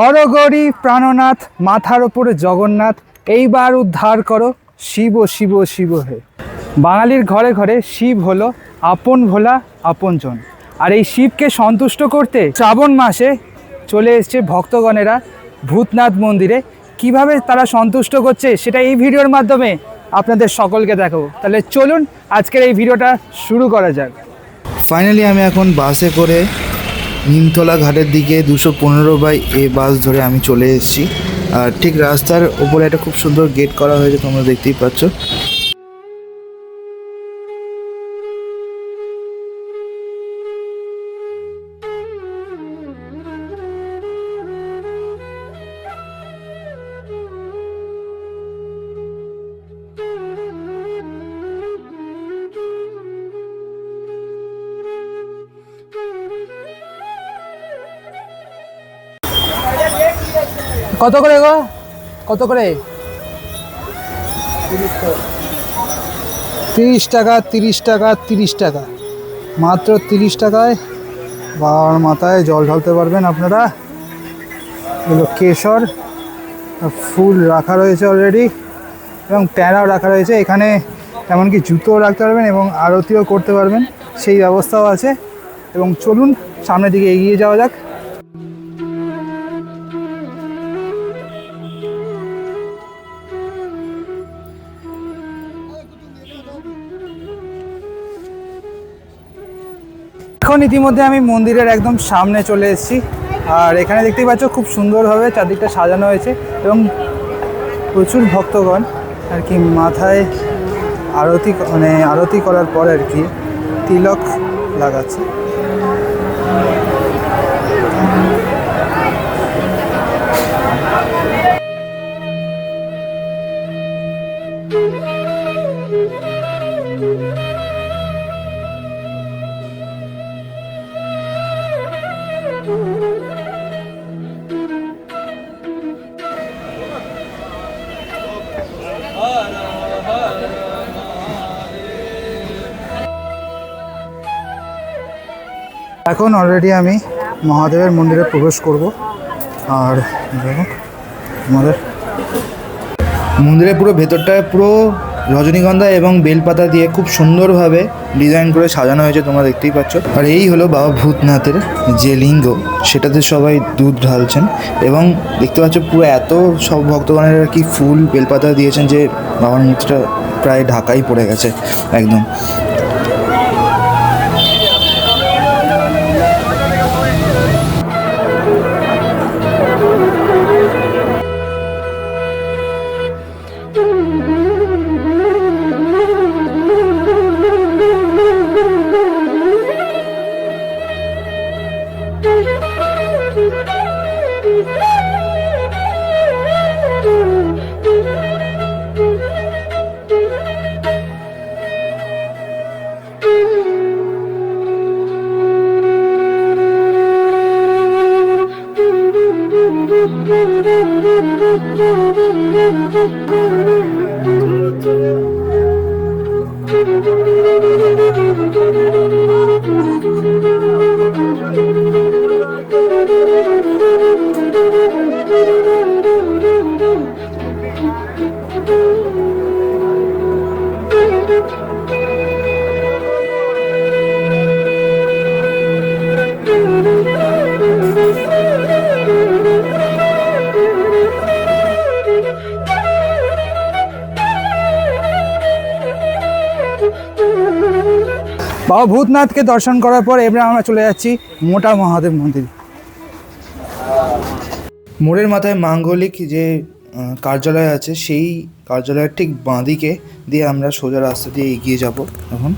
হরগরি প্রাণনাথ, মাথার ওপরে জগন্নাথ, এইবার উদ্ধার করো শিব শিব শিব হে। বাঙালির ঘরে ঘরে শিব হলো আপন ভোলা, আপনজন। আর এই শিবকে সন্তুষ্ট করতে শ্রাবণ মাসে চলে এসছে ভক্তগণেরা ভূতনাথ মন্দিরে। কীভাবে তারা সন্তুষ্ট করছে সেটা এই ভিডিওর মাধ্যমে আপনাদের সকলকে দেখাবো। তাহলে চলুন আজকের এই ভিডিওটা শুরু করা যাক। ফাইনালি আমি এখন বাসে করে নিমতলা ঘাটের দিকে দুশো পনেরো বাই এ বাস ধরে আমি চলে এসেছি। আর ঠিক রাস্তার ওপরে একটা খুব সুন্দর গেট করা হয়েছে, তোমরা দেখতেই পাচ্ছ। কত করে গো? কত করে? তিরিশ টাকা তিরিশ টাকা তিরিশ টাকা। মাত্র তিরিশ টাকায় বাবার মাথায় জল ঢালতে পারবেন আপনারা। এগুলো কেশর ফুল রাখা রয়েছে অলরেডি এবং প্যারাও রাখা রয়েছে। এখানে এমনকি জুতোও রাখতে পারবেন এবং আরতিও করতে পারবেন। সেই ব্যবস্থাও আছে। এবং চলুন সামনের দিকে এগিয়ে যাওয়া যাক। এখন ইতিমধ্যে আমি মন্দিরের একদম সামনে চলে এসেছি। আর এখানে দেখতেই পাচ্ছ খুব সুন্দরভাবে চারদিকটা সাজানো হয়েছে এবং প্রচুর ভক্তগণ আর কি মাথায় আরতি মানে আরতি করার পর আর কি তিলক লাগাচ্ছে। এখন অলরেডি আমি মহাদেবের মন্দিরে প্রবেশ করব। আর দেখো আমাদের মন্দিরের পুরো ভেতরটায় পুরো রজনীগন্ধা এবং বেলপাতা দিয়ে খুব সুন্দরভাবে ডিজাইন করে সাজানো হয়েছে, তোমরা দেখতেই পাচ্ছ। আর এই হলো বাবা ভূতনাথের যে লিঙ্গ, সেটাতে সবাই দুধ ঢালছেন এবং দেখতে পাচ্ছ পুরো এত সব ভক্তগণের কি ফুল, বেলপাতা দিয়েছেন যে বাবার মূর্তিটা প্রায় ঢাকাই পড়ে গেছে একদম। do do do বাবা ভূতনাথকে দর্শন করার পর এবার আমরা চলে যাচ্ছি মোটা মহাদেব মন্দির। মোড়ের মাথায় মাঙ্গলিক যে কার্যালয় আছে সেই কার্যালয়ের ঠিক বাঁদিকে দিয়ে আমরা সোজা রাস্তা দিয়ে এগিয়ে যাব এখন।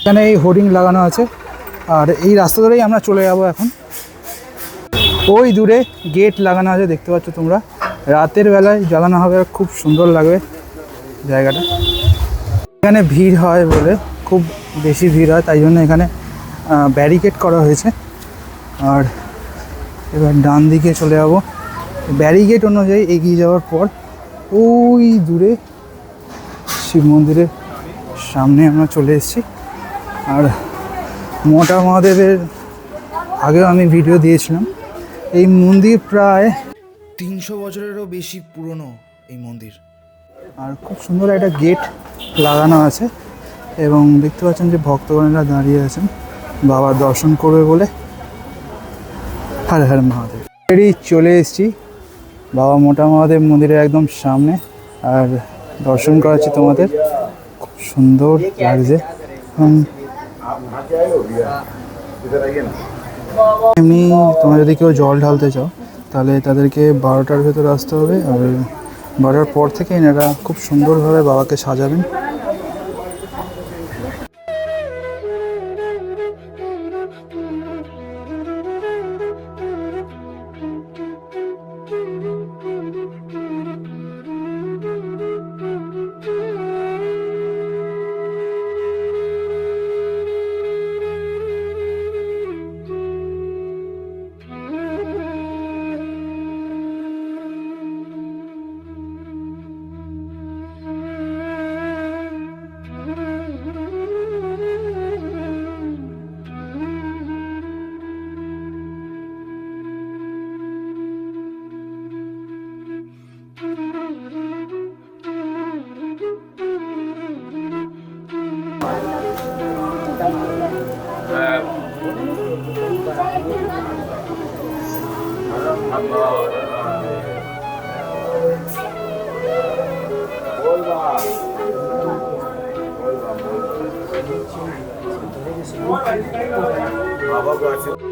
এখানে এই হোর্ডিং লাগানো আছে আর এই রাস্তা ধরেই আমরা চলে যাব এখন। ওই দূরে গেট লাগানো আছে দেখতে পাচ্ছ তোমরা। রাতের বেলায় জ্বালানো হবে, আর খুব সুন্দর লাগবে জায়গাটা। এখানে ভিড় হয় বলে, খুব বেশি ভিড় হয়, তাই জন্য এখানে ব্যারিকেড করা হয়েছে। আর এবার ডান দিকে চলে যাব। ব্যারিকেড অনুযায়ী এগিয়ে যাওয়ার পর, ওই দূরে শিব মন্দিরের সামনে আমরা চলে এসেছি। আর মোটা মহাদেবের আগেও আমি ভিডিও দিয়েছিলাম। এই মন্দির প্রায় তিনশো বছরেরও বেশি পুরনো এই মন্দির। আর খুব সুন্দর একটা গেট লাগানো আছে এবং দেখতে পাচ্ছেন যে ভক্তগণেরা দাঁড়িয়ে আছেন। বাবার দর্শন করবে বলে। হর হর মহাদেব। এরই চলে এসেছি। বাবা মোটা মহাদেব মন্দিরের একদম সামনে। আর দর্শন করাচ্ছি তোমাদের। খুব সুন্দর লাগছে। এবং এমনি তোমরা যদি কেউ জল ঢালতে চাও, তাহলে তাদেরকে বারোটার ভেতরে আসতে হবে। আর বারোটার পর থেকে এনারা খুব সুন্দরভাবে বাবাকে সাজাবেন। Baba Gati.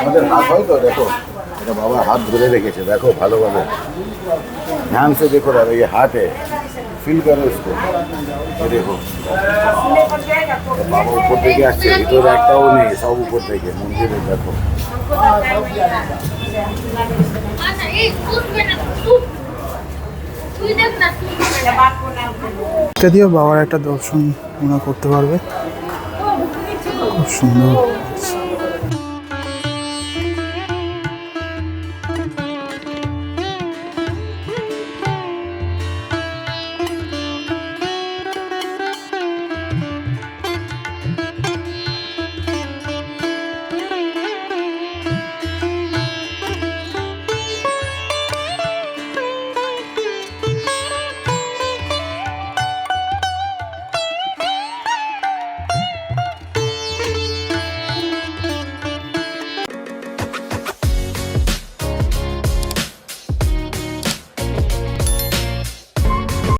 আমাদের হাত হয় তো দেখো এটা বাবা হাত ধরে রেখেছে দেখো ভালোভাবে ध्यान से देखो दादा ये हाथ है फील करो इसको ये देखो বাবা উপর থেকে আসছে ভিতরে একটাও নেই সব উপর থেকে মন্দিরে দেখো আচ্ছা এই এটা বাবার একটা দর্শন মনে করতে পারবে। খুব সুন্দর।